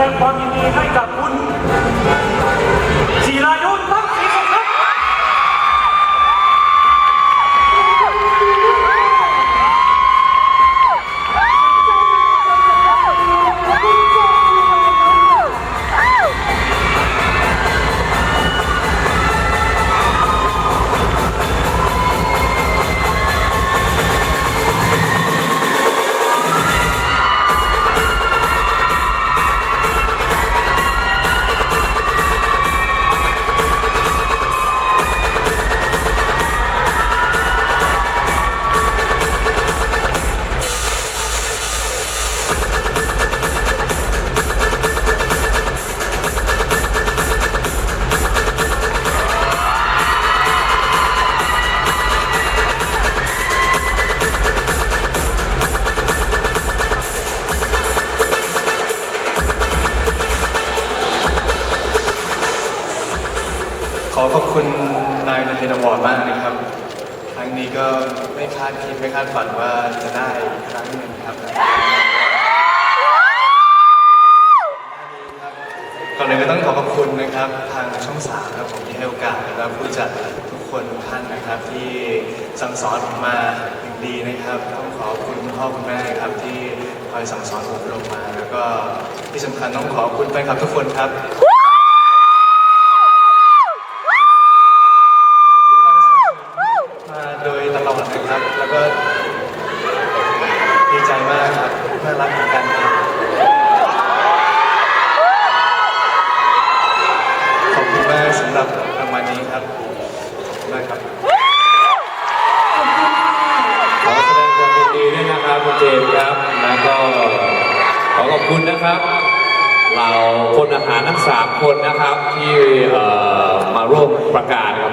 戦後に見えないか อขอบคุณนายนเทนวอร์ดมากนะครับ ครั้งนี้ก็ไม่คาดคิดไม่คาดฝันว่าจะได้อีกครั้งหนึ่งครับก่อนอื่นก็ต้องขอขอบคุณนะครับ ทางช่องสามครับผมที่ให้โอกาสนะครับผู้จัดทุกคนทุกท่านนะครับ ที่สั่งสอนผมมาอย่างดีนะครับ ต้องขอขอบคุณคุณพ่อคุณแม่ครับที่คอยสั่งสอนผมลงมา แล้วก็ที่สำคัญต้องขอขอบคุณแฟนคลับทุกคนครับ แล้วก็ดีใจมากครับน่ารักเหมือนกันครับขอบคุณมากสำหรับรางวัลนี้ครับขอบคุณมากครับขอแสดงความยินดีด้วยนะครับคุณเจมส์ครับ แล้วก็ขอขอบคุณนะครับเราพลอาหารทั้งสามคนนะครับที่เอ่อมาร่วมประกาศครับ